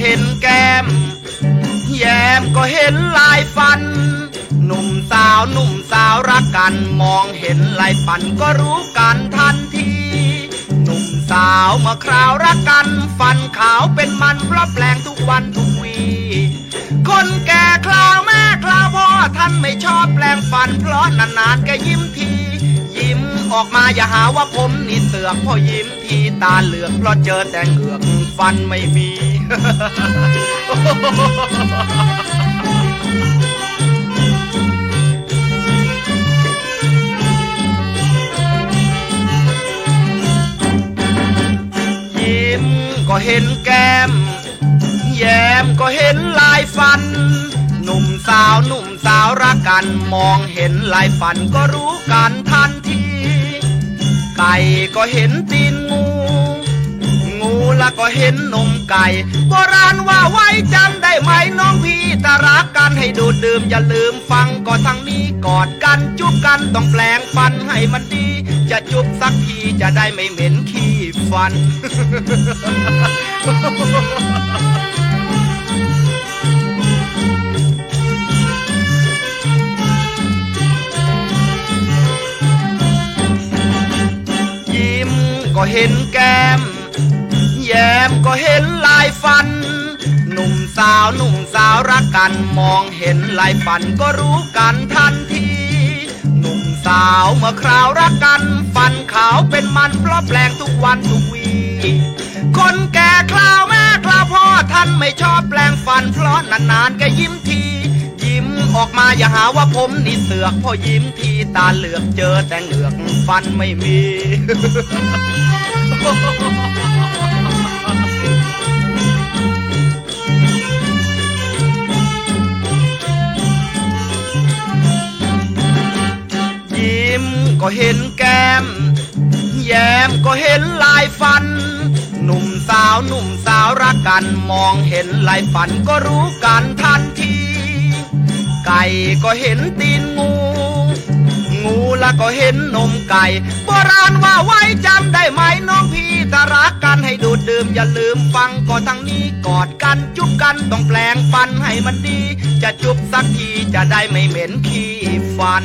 เห็นแก้ม แย้มก็เห็นลายฟัน หนุ่มสาวหนุ่มสาวรักกันมองเห็นลายฟันก็รู้กันทันที หนุ่มสาวเมื่อคราวรักกัน ฟันขาวเป็นมันเพราะแปลงทุกวันทุกวีคนแก่คลาวแม่คลาวพ่อท่านไม่ชอบแปลงฟัน เพราะนานๆแกยิ้มที ออกมาอย่าหาว่าผมนี่เสือกพอยิ้มทีตาเหลือกเพราะเจอแต่เหงือกฟันไม่มี ยิ้มก็เห็นแก้ม แย้มก็เห็นลายฟันหนุ่มสาวหนุ่มสาวรักกัน มองเห็นลายฟันก็รู้กันทันที ก่ก็เห็นตีนงู งูแล้วก็เห็นนมไก่โบราณว่าไว้จำได้ไหมน้องพี่ถ้ารักกันให้ดูดดื่มอย่าลืมฟังก่อนทางนี้กอดกันจุบกันต้องแปลงฟันให้มันดี จะจุบสักทีจะได้ไม่เหม็นขี้ฟัน ก็เห็นแก้ม แย้มก็เห็นลายฟัน หนุ่มสาวหนุ่มสาวรักกันมองเห็นลายฟันก็รู้กันทันที หนุ่มสาวเมื่อคราวรักกัน ฟันขาวเป็นมันเพราะแปลงทุกวันทุกวีคนแก่คราวแม่คราวพ่อท่านไม่ชอบแปลงฟัน เพราะนานๆแกยิ้มทียิ้มออกมาอย่าหาว่าผมนี่เสือกพอยิ้มทีตาเหลือกเจอแต่เหงือกฟันไม่มี ยิ้มก็เห็นแก้ม แย้มก็เห็นลายฟัน หนุ่มสาวหนุ่มสาวรักกันมองเห็นลายฟันก็รู้กันทันที ไก่ก็เห็นตีนงู แล้วก็เห็นนมไก่โบราณว่าไว้จำได้ไหมน้องพี่ตารักกันให้ดูดดื่มอย่าลืมฟังก็ทั้งนี้กอดกันจุบกันต้องแปลงฟันให้มันดี จะจุบสักทีจะได้ไม่เหม็นขี้ฟัน